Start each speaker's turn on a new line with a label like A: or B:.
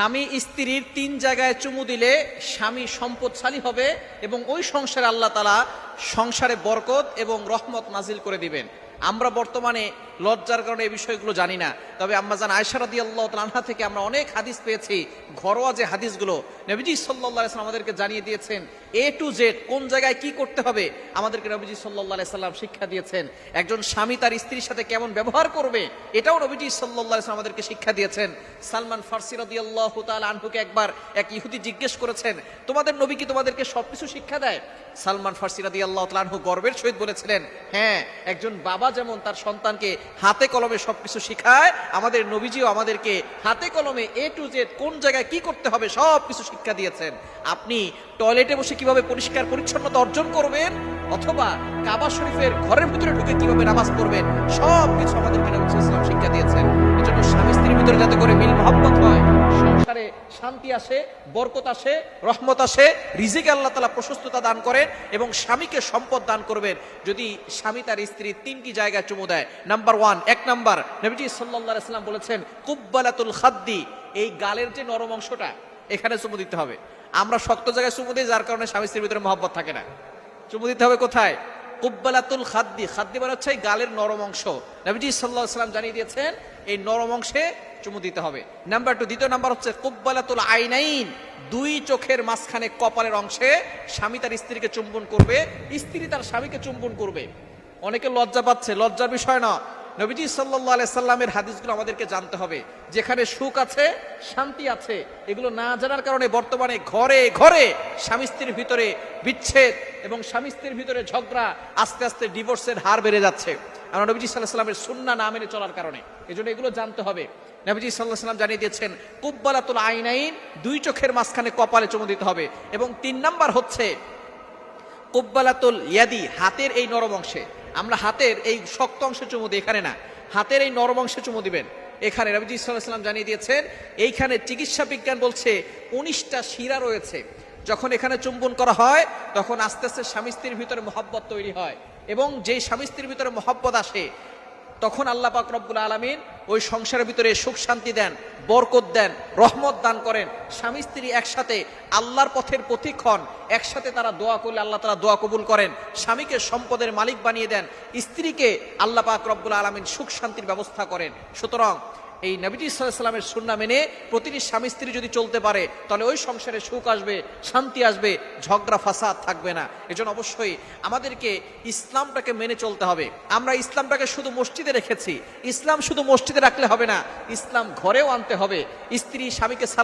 A: স্বামী স্ত্রীর তিন জায়গায় চুমু দিলে স্বামী সম্পদশালী হবে এবং ওই সংসারে আল্লাহ তালা সংসারে বরকত এবং রহমত নাজিল করে দিবেন। আমরা বর্তমানে লজ্জার কারণে এই বিষয়গুলো জানি না। তবে আম্মাজান আয়সারাদি আল্লাহ তালহা থেকে আমরা অনেক হাদিস পেয়েছি, ঘরোয়া যে হাদিসগুলো। নবীজি সাল্লাহ আমাদেরকে জানিয়ে দিয়েছেন, এ টু জেড কোন জায়গায় কি করতে হবে? আমাদেরকে নবীজি সাল্লাহ সাল্লাম শিক্ষা দিয়েছেন। একজন স্বামী তার স্ত্রীর সাথে কেমন ব্যবহার করবে, এটাও নবীজি সাল্লাহ সাল্লাম আমাদেরকে শিক্ষা দিয়েছেন। সালমান ফার্সি রদি আল্লাহ তাল আনহুকে একবার এক ইহুদি জিজ্ঞেস করেছেন, তোমাদের নবী কি তোমাদেরকে সবকিছু শিক্ষা দেয়? সালমান ফার্সি রদি আল্লাহ তালহু গর্বের সহিত বলেছিলেন হ্যাঁ একজন বাবা যেমন তার সন্তানকে হাতে কলমে সবকিছু শিখায়, আমাদের নবীজিও আমাদেরকে হাতে কলমে এ টু জেড কোন জায়গায় কি করতে হবে সব কিছু শিক্ষা দিয়েছেন। আপনি টয়লেটে বসে কীভাবে পরিষ্কার পরিচ্ছন্নতা অর্জন করবেন, অথবা কাবা শরীফের ঘরের ভিতরে ঢুকে কীভাবে নামাজ পড়বেন সব কিছু আমাদেরকে নবী ইসলাম শিক্ষা দিয়েছেন। এজন্য স্বামী স্ত্রীর ভিতরে যাতে করে মিল মহব্বত হয় সংসারে শান্তি আসে, বরকত আসে, রহমত আসে। রিজিক আল্লাহ তালা প্রশস্ততা দান করেন এবং স্বামীকে সম্পদ দান করবেন। যদি স্বামী তার স্ত্রী তিনটি জায়গায় চুমু দেয়, নাম্বার ওয়ান, এক নাম্বার, নবীজি সাল্লাহ বলেছেন, কুব্বালাতুল খাদ্দি এই গালের যে নরম অংশটা, এখানে চুমু দিতে হবে। আমরা শক্ত জায়গায় চুমু দিই, যার কারণে স্বামী স্ত্রীর ভিতরে মহব্বত থাকে না। চুমু দিতে হবে কোথায়? কুব্বালাতুল খাদ্দি। খাদ্দি মানে হচ্ছে গালের নরম অংশ। নবীজি সাল্লাহ সাল্লাম জানিয়ে দিয়েছেন, এই নরম অংশে চুমু দিতে হবে। নাম্বার টু দ্বিতীয় নাম্বার হচ্ছে কুব্বালাতুল আইনাইন। দুই চোখের মাঝখানে কপালের অংশে স্বামী তার স্ত্রীকে চুম্বন করবে, স্ত্রী তার স্বামীকে চুম্বন করবে। অনেকে লজ্জা পাচ্ছে, লজ্জার বিষয় না। নবীজি সাল্লাহ সাল্লামের হাদিসগুলো আমাদেরকে জানতে হবে। যেখানে সুখ আছে, শান্তি আছে, এগুলো না জানার কারণে বর্তমানে ঘরে ঘরে স্বামী স্ত্রীর ভিতরে বিচ্ছেদ এবং স্বামী স্ত্রীর ভিতরে ঝগড়া, আস্তে আস্তে ডিভোর্সের হার বেড়ে যাচ্ছে। আমরা নবীজি সাল্লাহ সাল্লামের সুন্না না মেনে চলার কারণে। এই জন্য এগুলো জানতে হবে। নবীজি সাল্লাহ সাল্লাম জানিয়ে দিয়েছেন, কুব্বালাতুল আইনাইন দুই চোখের মাঝখানে কপালে চুমু দিতে হবে। এবং তিন নাম্বার হচ্ছে, কুব্বালাতুল ইয়াদি হাতের এই নরম অংশে। আমরা হাতের এই শক্ত অংশে চুমু দিই, এখানে না। হাতের এই নরম অংশে চুমু দিবেন। এখানে রবিজি সাল্লাম জানিয়ে দিয়েছেন, এইখানে চিকিৎসা বিজ্ঞান বলছে, উনিশটা শিরা রয়েছে। যখন এখানে চুম্বন করা হয়, তখন আস্তে আস্তে স্বামী স্ত্রীর ভিতরে মহব্বত তৈরি হয়। এবং যেই স্বামী স্ত্রীর ভিতরে মহব্বত আসে তখন আল্লাহ পাক রব্বুল আলমিন ওই সংসারের ভিতরে সুখ শান্তি দেন, বরকত দেন, রহমত দান করেন। স্বামী স্ত্রী একসাথে আল্লাহর পথের প্রতিক্ষণ, একসাথে তারা দোয়া করলে আল্লাহ তারা দোয়া কবুল করেন। স্বামীকে সম্পদের মালিক বানিয়ে দেন, স্ত্রীকে আল্লাহ পাক রব্বুল আলমিন সুখ শান্তির ব্যবস্থা করেন। সুতরাং এই নবীজি সাল্লামের সুন্না মেনে প্রতিটি স্বামী স্ত্রী যদি চলতে পারে, তাহলে ওই সংসারে সুখ আসবে, শান্তি আসবে, ঝগড়া, ফাসাদ থাকবে না। এজন্য অবশ্যই আমাদেরকে ইসলামটাকে মেনে চলতে হবে। আমরা ইসলামটাকে শুধু মসজিদে রেখেছি। ইসলাম শুধু মসজিদে রাখলে হবে না, ইসলাম ঘরেও আনতে হবে। স্ত্রী স্বামীকে